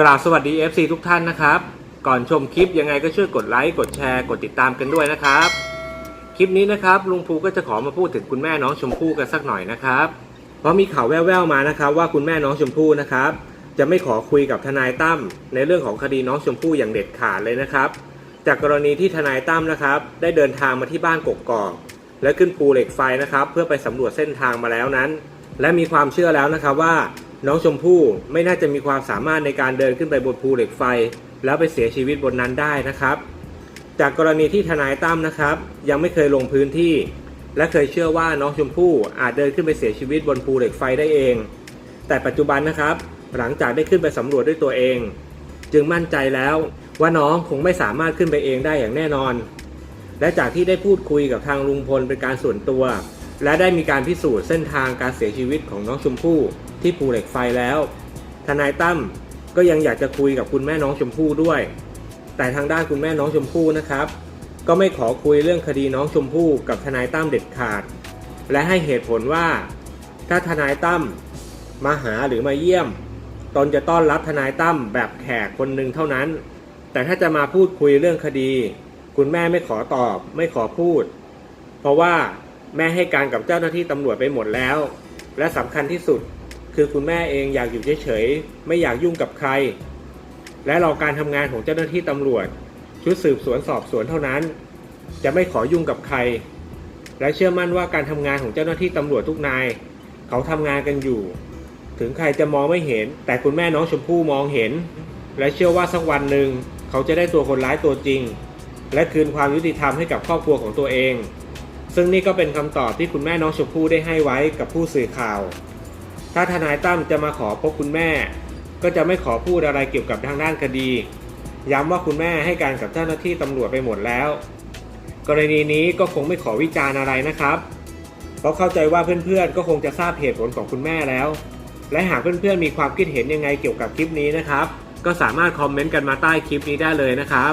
กราบสวัสดี FC ทุกท่านนะครับ ก่อนชมคลิปยังไงก็ช่วยกดไลค์กดแชร์กดติดตามกันด้วยนะครับ คลิปนี้นะครับลุงภูก็จะขอมาพูดถึงคุณแม่น้องชมพู่กันสักหน่อยนะครับ เพราะมีข่าวแว่วๆมานะครับ ว่าคุณแม่น้องชมพู่นะครับ จะไม่ขอคุยกับทนายตั้มในเรื่องของคดีน้องชมพู่อย่างเด็ดขาดเลยนะครับ จากกรณีที่ทนายตั้มนะครับ ได้เดินทางมาที่บ้านกกอกและขึ้นภูเหล็กไฟนะครับ เพื่อไปสำรวจเส้นทางมาแล้วนั้น และมีความเชื่อแล้วนะครับว่า น้องชมพู่ไม่น่าจะมีความสามารถในการเดินขึ้นไปบนภูเหล็กไฟ แล้วไปเสียชีวิตบนนั้นได้นะครับ จากกรณีที่ทนายตั้มนะครับ ยังไม่เคยลงพื้นที่ และเคยเชื่อว่าน้องชมพู่อาจเดินขึ้นไปเสียชีวิตบนภูเหล็กไฟได้เอง แต่ปัจจุบันนะครับ หลังจากได้ขึ้นไปสำรวจด้วยตัวเอง จึงมั่นใจแล้วว่าน้องคงไม่สามารถขึ้นไปเองได้อย่างแน่นอน และจากที่ได้พูดคุยกับทางลุงพลเป็นการส่วนตัว และได้มีการพิสูจน์เส้นทางการเสียชีวิตของน้องชมพู่ที่ภูเหล็กไฟแล้ว ทนายตั้มก็ยังอยากจะคุยกับคุณแม่น้องชมพู่ด้วย แต่ทางด้านคุณแม่น้องชมพู่นะครับ ก็ไม่ขอคุยเรื่องคดีน้องชมพู่กับทนายตั้มเด็ดขาด และให้เหตุผลว่า ถ้าทนายตั้มมาหาหรือมาเยี่ยม ตนจะต้อนรับทนายตั้มแบบแขกคนหนึ่งเท่านั้น แต่ถ้าจะมาพูดคุยเรื่องคดี คุณแม่ไม่ขอตอบ ไม่ขอพูด เพราะว่า แม่ให้การกับเจ้าหน้าที่ตำรวจไปหมดแล้ว และสำคัญที่สุด คือคุณแม่เองอยากอยู่เฉยๆไม่อยากยุ่งกับใคร และรอการทำงานของเจ้าหน้าที่ตำรวจ ชุดสืบสวนสอบสวนเท่านั้น จะไม่ขอยุ่งกับใคร และเชื่อมั่นว่าการทำงานของเจ้าหน้าที่ตำรวจทุกนาย เขาทำงานกันอยู่ ถึงใครจะมองไม่เห็น แต่คุณแม่น้องชมพู่มองเห็น และเชื่อว่าสักวันหนึ่งเขาจะได้ตัวคนร้ายตัวจริง และคืนความยุติธรรมให้กับครอบครัวของตัวเอง ซึ่งนี่ก็เป็นคำตอบที่คุณแม่น้องชมพู่ได้ให้ไว้กับผู้สื่อข่าว ถ้าทนายตั้มจะมาขอพบคุณแม่ ก็จะไม่ขอพูดอะไรเกี่ยวกับทางด้านคดี ย้ำว่าคุณแม่ให้การกับเจ้าหน้าที่ตำรวจไปหมดแล้ว กรณีนี้ก็คงไม่ขอวิจารณ์อะไรนะครับ เพราะเข้าใจว่าเพื่อนๆ ก็คงจะทราบเหตุผลของคุณแม่แล้ว และหากเพื่อนๆ มีความคิดเห็นยังไงเกี่ยวกับคลิปนี้นะครับ ก็สามารถคอมเมนต์กันมาใต้คลิปนี้ได้เลยนะครับ